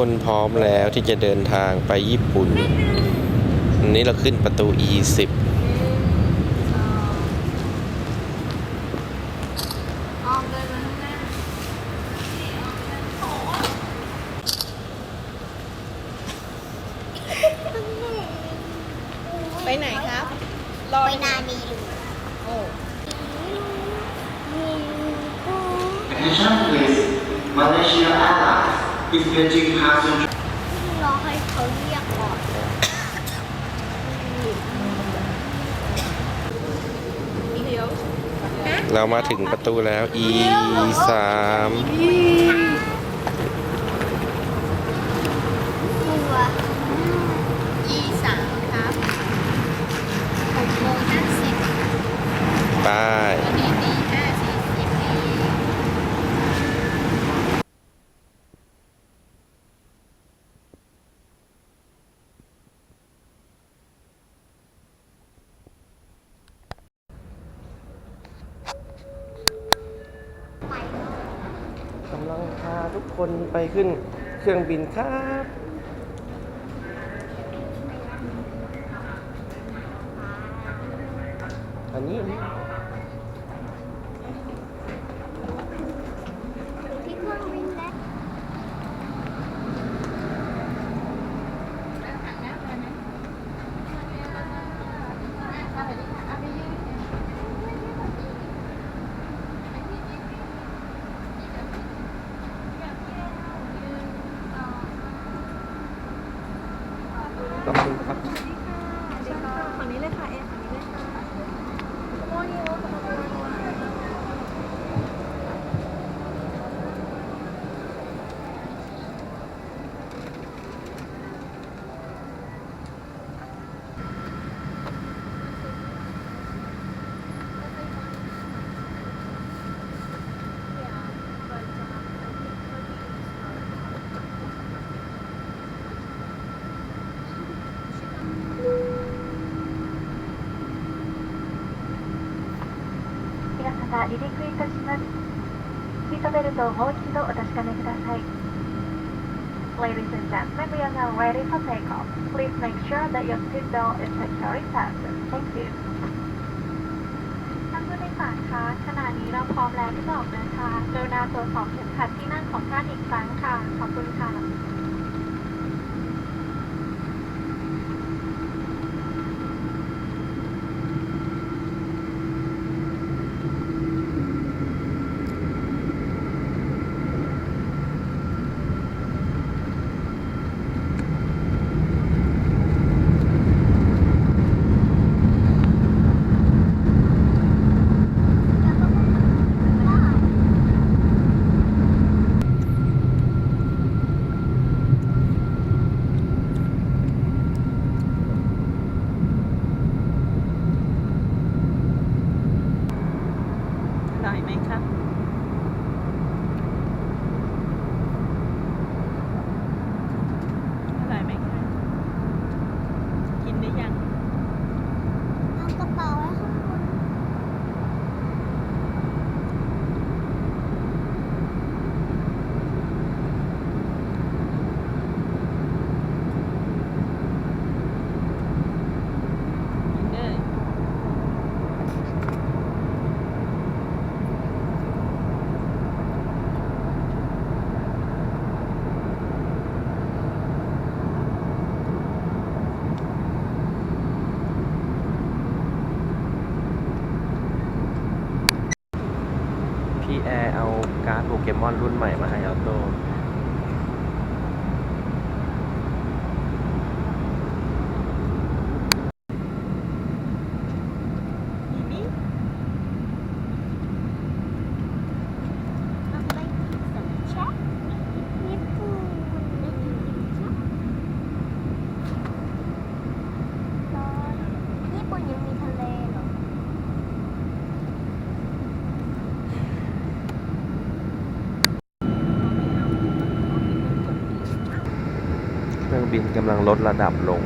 ทุกคนพร้อมแล้วที่จะเดินทางไปญี่ปุ่นอันนี้เราขึ้นประตู E10 ออมเดินมาข้างหน้าไปไหนครับไปนานีลูโอ้ Attention please. Malaysia Airlines is getting passenger รอให้เขาเรียกก่อนมีเดียวเรามาถึงประตูแล้ว E3 ตัวยี่สามครับหกโมงห้าสิบ ไป วันนี้ตีห้าสี่สิบเอง ไป กำลังพาทุกคนไป ขึ้นเครื่องบินครับอันนี้อันนี้ ที่เครื่องบินแล้ว ขอบคุณครับ ฝั่งนี้เลยค่ะเอฝั่งนี้เลยค่ะ皆様離陸いたします。シートベルトをもう一度お確かめください。Ladies and gentlemen, we are now ready for takeoff. Please make sure that your seatbelt is securely fastened. Thank you. ท่านผู้โดยสารคะขณะนี้เราพร้อมแล้วที่จะออกเดินทางกรุณาตรวจสอบเข็มขัดที่นั่งของท่านอีกครั้งค่ะ ขอบคุณค่ะ กำลังลดระดับลง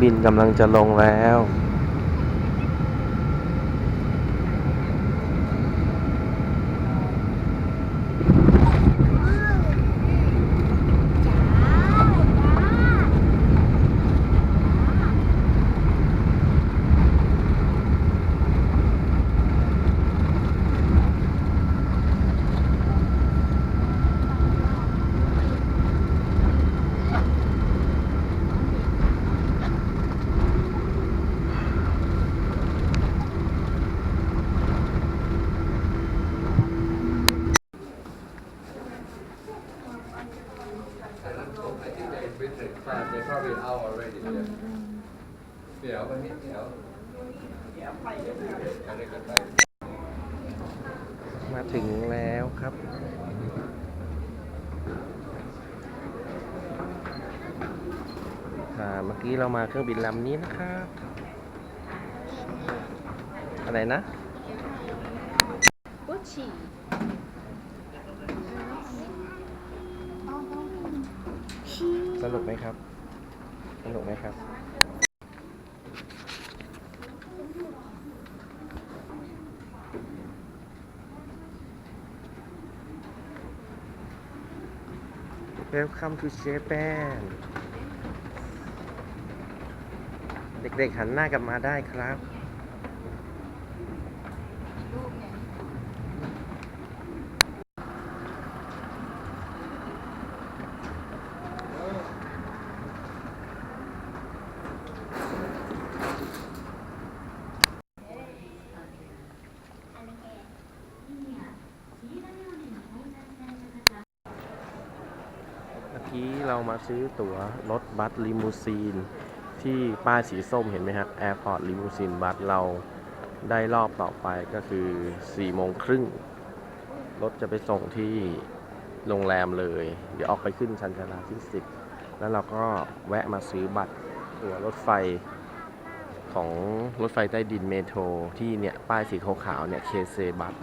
บินกำลังจะลงแล้ว They're probably out already. Yeah. Yeah, but he- yeah. Yeah, they could buy. มาถึงแล้วครับ ค่ะ เมื่อกี้เรามาเครื่องบินลำนี้นะครับ อะไรนะกุชชี่สนุกไหมครับ สนุกไหมครับ Welcome to Japan เด็กหันหน้ากลับมาได้ครับ เมื่อกี้เรามาซื้อตั๋วรถบัสลิมูซีน ที่ป้ายสีส้มเห็นไหมครับ Airport Limousine บัสเราได้รอบต่อไปก็คือ4โมงครึ่งรถจะไปส่งที่โรงแรมเลย เดี๋ยวออกไปขึ้นชันชาลาที่ 10 แล้วเราก็แวะมาซื้อบัตรตั๋วรถไฟของรถไฟใต้ดินเมโทรที่เนี่ย ป้ายสีขาวๆเนี่ยเคเซบัต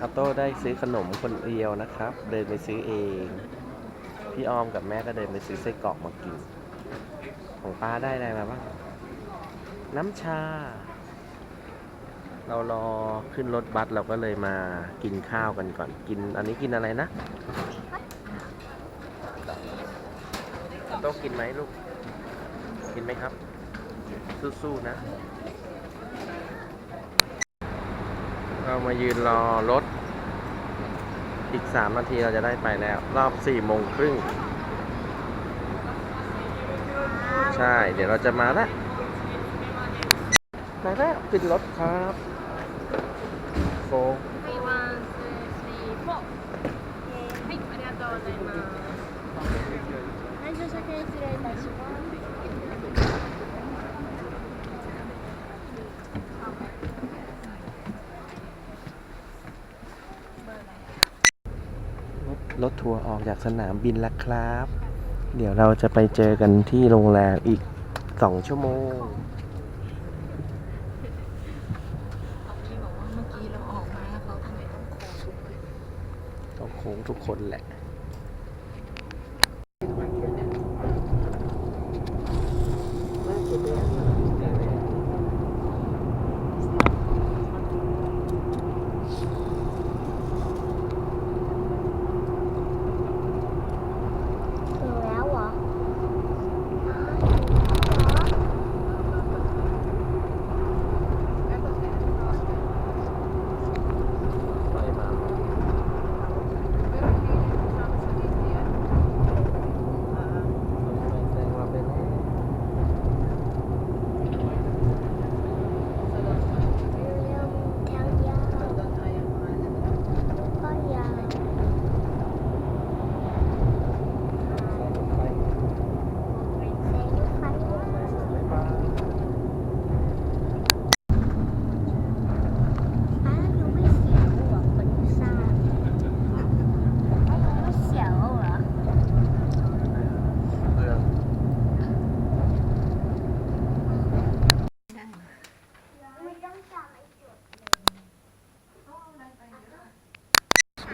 อาโต้ได้ซื้อขนมคนเดียวนะครับ เดินไปซื้อเอง พี่ออมกับแม่ก็เดินไปซื้อไส้กรอกมากิน ของป้าได้อะไรมาบ้าง น้ำชา เรารอขึ้นรถบัสเราก็เลยมากินข้าวกันก่อน กิน อันนี้กินอะไรนะต้องกินไหมลูก กินไหมครับ สู้ๆนะ เรามายืนรอรถ อีก 3 นาทีเราจะได้ไปแล้ว รอบ4โมงครึ่ง ใช่ เดี๋ยวเราจะมาละมาแล้วขึ้นรถครับโฟรถทัวร์ออกจากสนามบินแล้วครับ เดี๋ยวเราจะไปเจอกันที่โรงแรมอีก2ชั่วโมงที่บอกว่าเมื่อกี้เราออกมาแล้วเขาทำไมต้องโค้งต้องโค้งทุกคนแหละ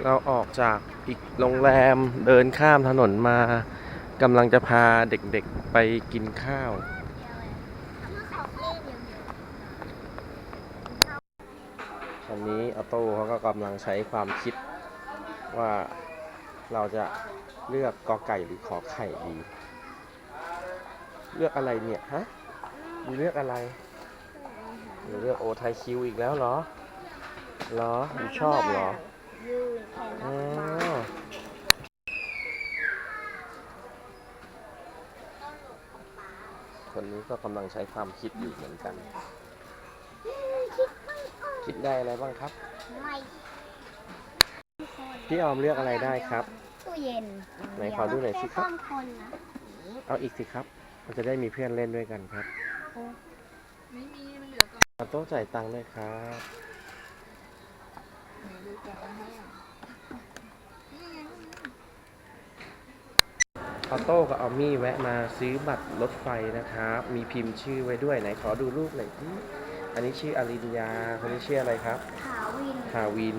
เราออกจากอีกโรงแรมเดินข้ามถนนมากำลังจะพาเด็กๆไปกินข้าว ตอนนี้ออโต้เขาก็กำลังใช้ความคิดว่าเราจะเลือกกอไก่หรือขอไข่ดี เลือกอะไรเนี่ย ฮะมีเลือกอะไรหรือเลือกโอไทคิวอีกแล้วเหรอ เหรอหรืชอบเหรอ You cannot อ๋อ buy. คนนี้ก็กำลังใช้ความคิดอยู่เหมือนกันคิดได้อะไรบ้างครับ ไม่พี่ออมเลือกอะไรได้ครับ ตู้เย็นไหนขอดูหน่อยสิครับแค่ต้นคนนะเอาอีกสิครับ มันจะได้มีเพื่อนเล่นด้วยกันครับไม่มีมันเหลือก่อนออโต้จ่ายตังค์ด้วยครับไหนดูก่ อนว่าให้อะออโต้กับออมมี่แวะมาซื้อบัตรรถไฟนะครับ มีพิมพ์ชื่อไว้ด้วยไหนขอดูรูปหน่อยที่อันนี้ชื่ออรินยาคนนี้ชื่ออะไรครับขาวินทาวิน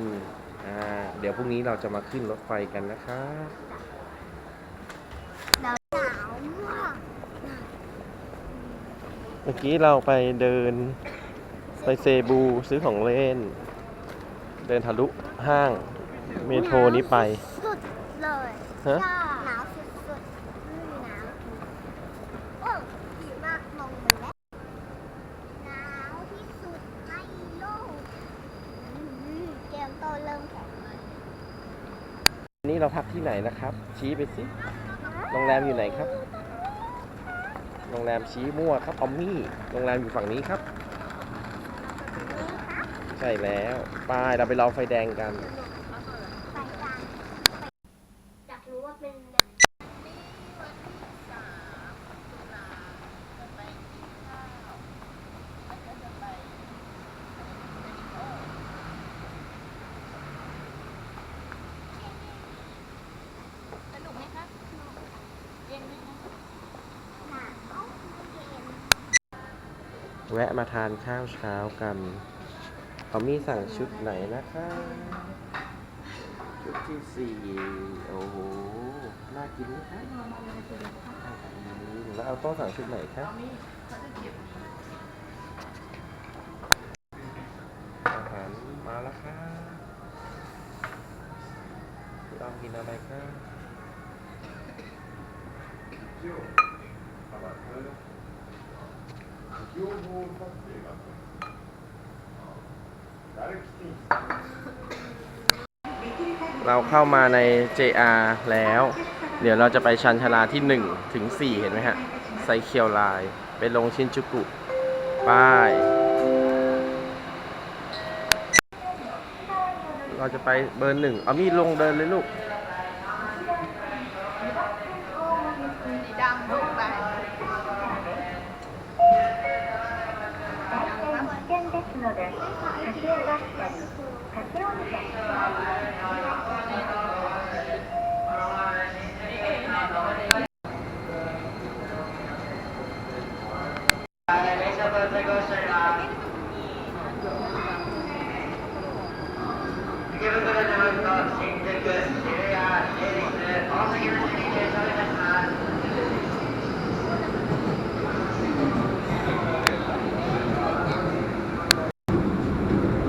อ่า เดี๋ยวพรุ่งนี้เราจะมาขึ้นรถไฟกันนะครับหนาวหนาวมากเมื่อกี้เราไปเดินไปเซบูซื้อของเล่น เดินทะลุห้างเมโทรนี้ไป สุดเลยฮะ หนาวสุดๆไม่มีน้ำโอ้ดีมากลงมาแล้วหนาวที่สุดในโลกอืมเกมโตเริ่มแข็งเลยวันนี้เราพักที่ไหนนะครับ ชี้ไปสิ โรงแรมอยู่ไหนครับ โรงแรมชี้มั่วครับออมมี่ โรงแรมอยู่ฝั่งนี้ครับใช่แล้วไปเราไปรอไฟแดงกัน อยากรู้ว่าเป็นสนุกไหมคะเย็นไหมคะหนาวเย็น แวะมาทานข้าวเช้ากัน ออมมี่สั่งชุดไหนนะคะ ชุดที่สี่โอ้โห น่ากินไหมคะแล้วเอาโต้สั่งชุดไหนครับอาหารมาแล้วค่ะพี่ออมกินอะไรคะ เราเข้ามาใน JR แล้ว เดี๋ยวเราจะไปชันชาลาที่1ถึง4เห็นไหมฮะไซเคียวไลน์ไปลงชินจูกุป้าย เราจะไปเบอร์หนึ่งเอามีดลงเดินเลยลูก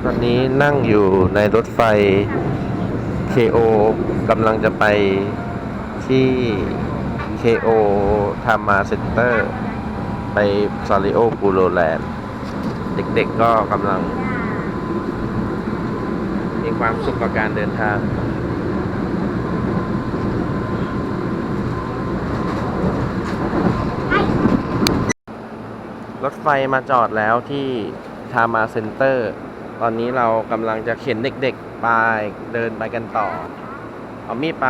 ตอนนี้นั่งอยู่ในรถไฟ KO กำลังจะไปที่ KO ทามาเซ็นเตอร์ ไปซาริโอปูโรแลนด์ เด็กๆก็กำลัง มีความสุขกับการเดินทางรถไฟมาจอดแล้วที่ทามาเซ็นเตอร์ ตอนนี้เรากำลังจะเข็นเด็กๆ ไปเดินไปกันต่อ เอามีดไป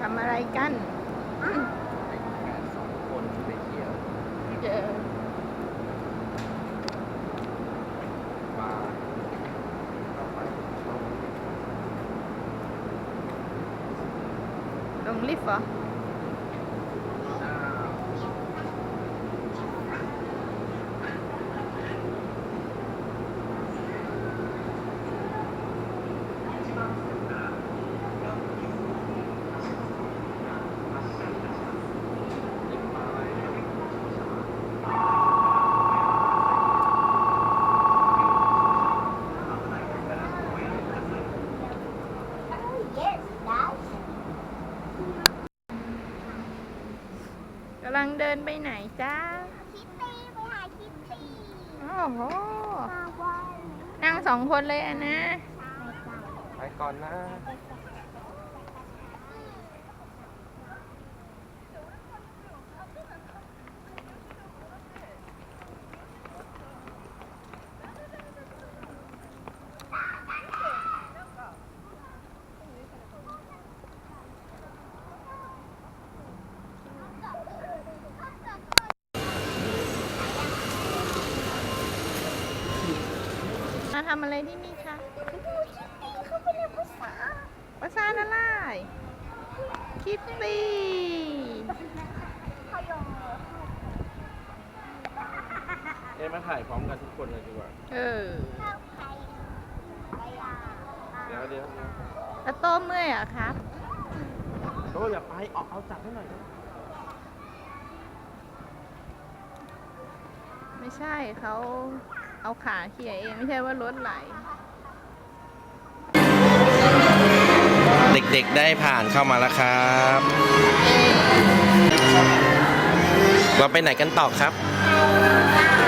ทำอะไรกัน สองคนที่ไปเที่ยว เจอ ปลาต่อไป ลงลิฟต์เหรอ เกำลังเดินไปไหนจ้าคิตตี้ไปหาคิตตี้โอ้โหมาวันนั่งสองคนเลยอะนะ ไปก่อนนะมาทำ อะไรที่นี่คะเขาไปเรียนภาษาภาษาอะไรคิตตี้เขายอมเอ้มาถ่ายพร้อมกันทุกคนเลยดีกว่า เออเข้าไปไปอะเดี๋ยวเดี๋ยวเดี๋ยวแล้วโตเมื่อยเหรอะครับโอ้อย่าไปออกเอาจับให้หน่อยนะไม่ใช่เขา เอาขาเขี่ยเองไม่ใช่ว่ารถไหล เด็กๆได้ผ่านเข้ามาแล้วครับ เราไปไหนกันต่อครับ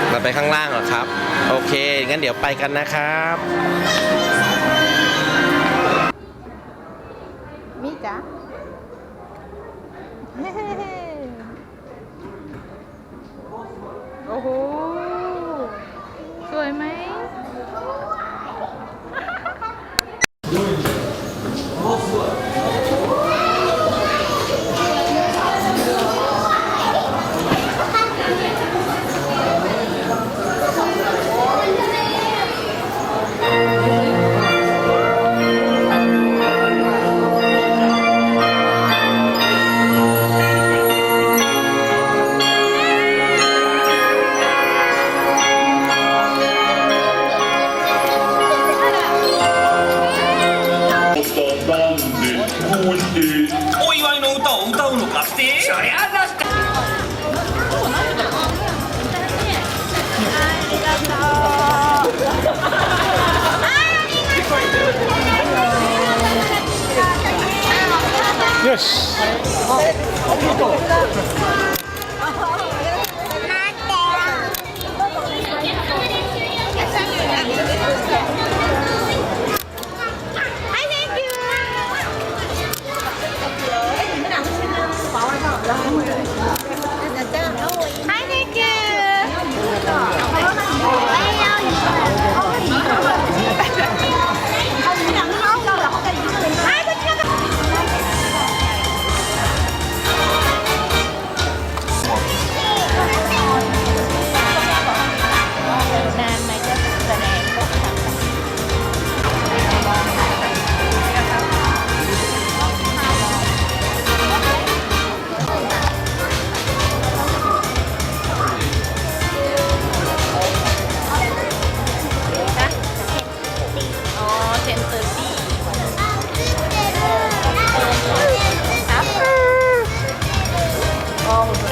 เราไปข้างล่างเหรอครับ โอเค งั้นเดี๋ยวไปกันนะครับ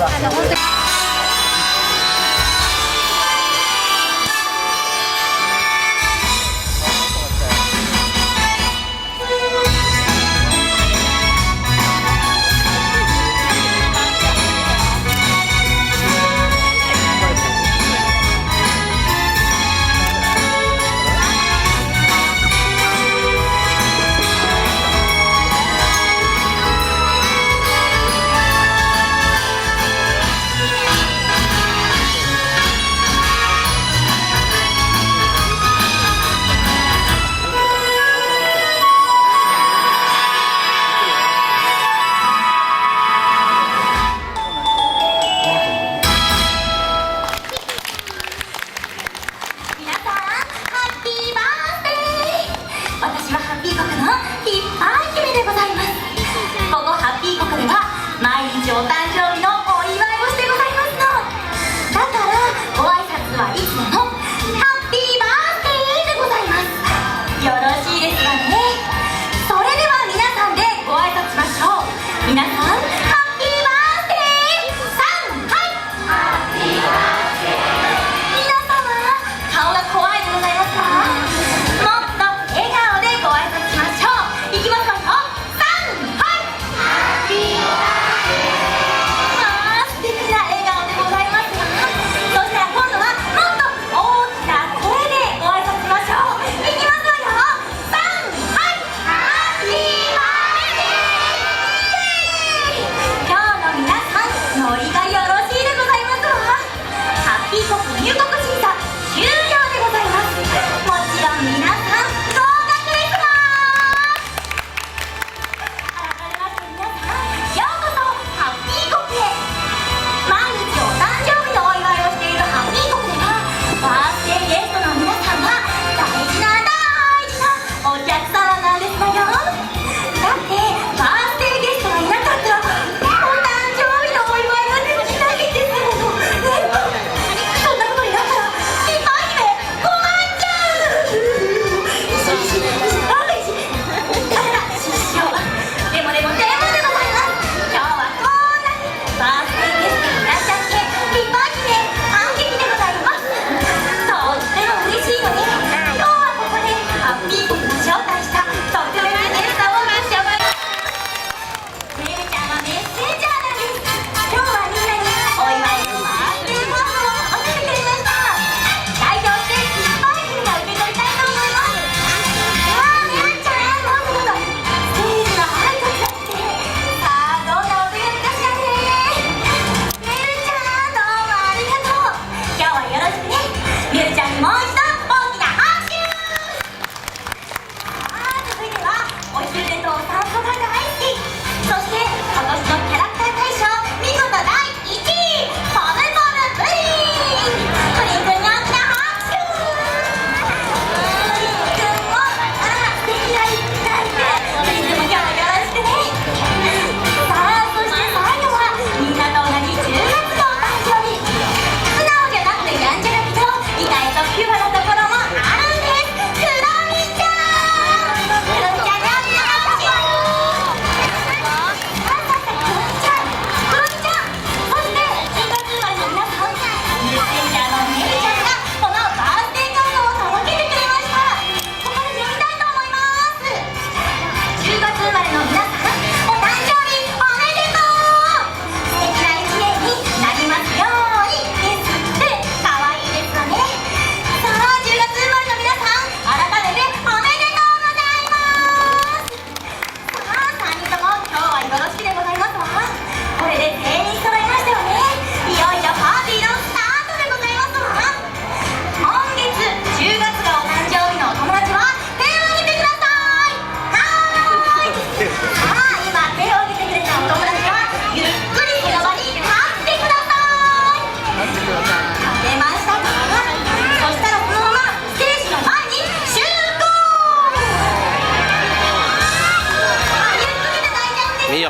Ada.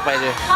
拜日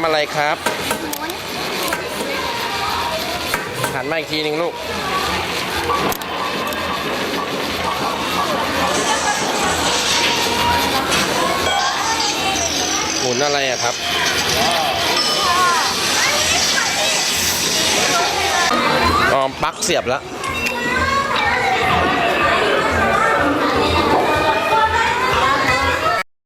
ทำอะไรครับ หันมาอีกทีหนึ่งลูก หมุนอะไรอะครับออมปักเสียบแล้ว